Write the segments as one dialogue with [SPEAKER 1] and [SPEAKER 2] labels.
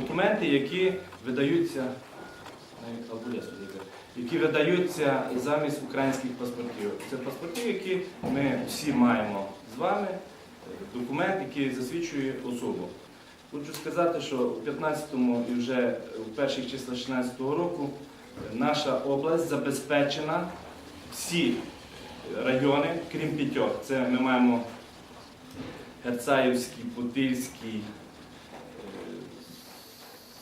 [SPEAKER 1] документи, які видаються, які видаються замість українських паспортів. Це паспорти, які ми всі маємо з вами, документ, який засвідчує особу. Хочу сказати, що у 15-му і вже у перших числах 16-го року наша область забезпечена всі райони, крім п'ятьох. Це ми маємо Герцаївський, Путильський,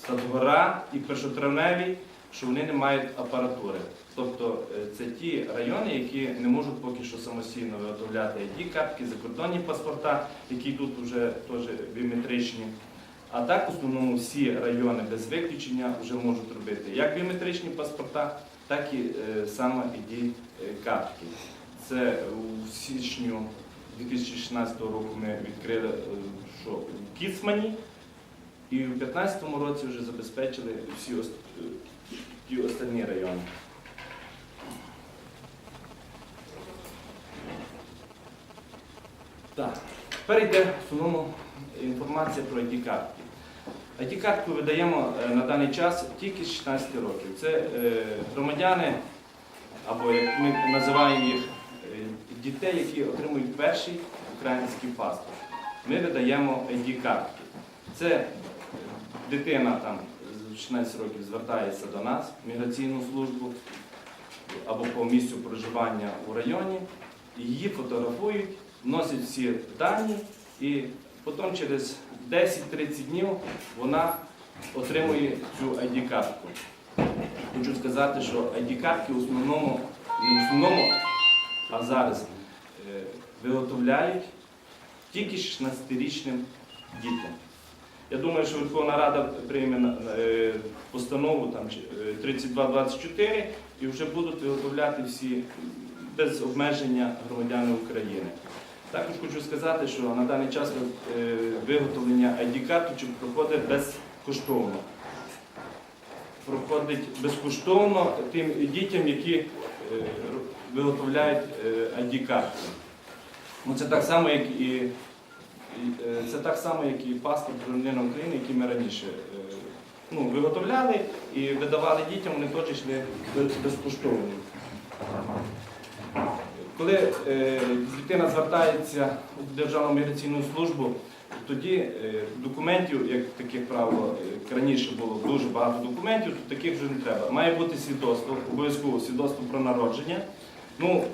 [SPEAKER 1] Садгора і Першотравневий, що вони не мають апаратури. Тобто е, це ті райони, які не можуть поки що самостійно виготовляти id картки, закордонні паспорта, які тут вже теж біометричні. А так, в основному, всі райони без виключення вже можуть робити як біометричні паспорта, так і е, саме id картки. Це у січню 2016 року ми відкрили е, що, у Кіцмані, і у 2015 році вже забезпечили всі ос- е, ті останні райони. Так, тепер йде в основному інформація про ID-картки. ID-картку видаємо е, на даний час тільки з 16 років. Це е, громадяни, або як ми називаємо їх, е, дітей, які отримують перший український паспорт. Ми видаємо ID-картки. Це дитина там з 16 років звертається до нас, в міграційну службу або по місцю проживання у районі, її фотографують, вносять всі дані і потім через 10-30 днів вона отримує цю ID-картку. Хочу сказати, що ID-картки в основному, не в основному, а зараз е, виготовляють тільки 16-річним дітям. Я думаю, що Верховна Рада прийме е, постанову там, е, 3224 і вже будуть виготовляти всі без обмеження громадяни України. Також хочу сказати, що на даний час е, виготовлення ID-карточок проходить безкоштовно. Проходить безкоштовно тим дітям, які е, виготовляють е, ID-картки. Ну, це так само, як і е, це так само, як і паспорт громадянина України, який ми раніше е, ну, виготовляли і видавали дітям, вони теж йшли безкоштовно. Коли е, дитина звертається у Державну міграційну службу, тоді е, документів, як таких правило, е, як раніше було дуже багато документів, то таких вже не треба. Має бути свідоцтво, обов'язково свідоцтво про народження. Ну,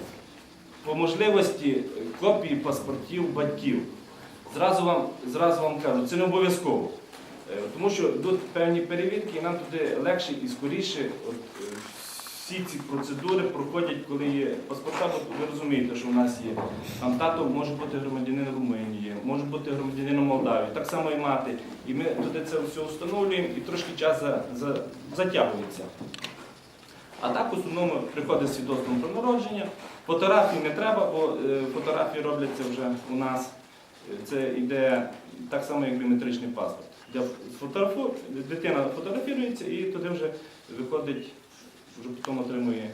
[SPEAKER 1] по можливості е, копії паспортів батьків. Зразу вам, зразу вам кажу, це не обов'язково. Е, Тому що йдуть певні перевірки, і нам туди легше і скоріше от, е, всі ці процедури проходять, коли є паспорта, бо ви розумієте, що в нас є. Там тато може бути громадянин Румунії, може бути громадянином Молдавії, так само і мати. І ми туди це все встановлюємо і трошки час за, за, затягується. А так в основному приходить свідоцтво про народження. Фотографії не треба, бо е, фотографії робляться вже у нас. Це йде так само, як біометричний паспорт. Де Дитина фотографірується і туди вже виходить, вже потім отримує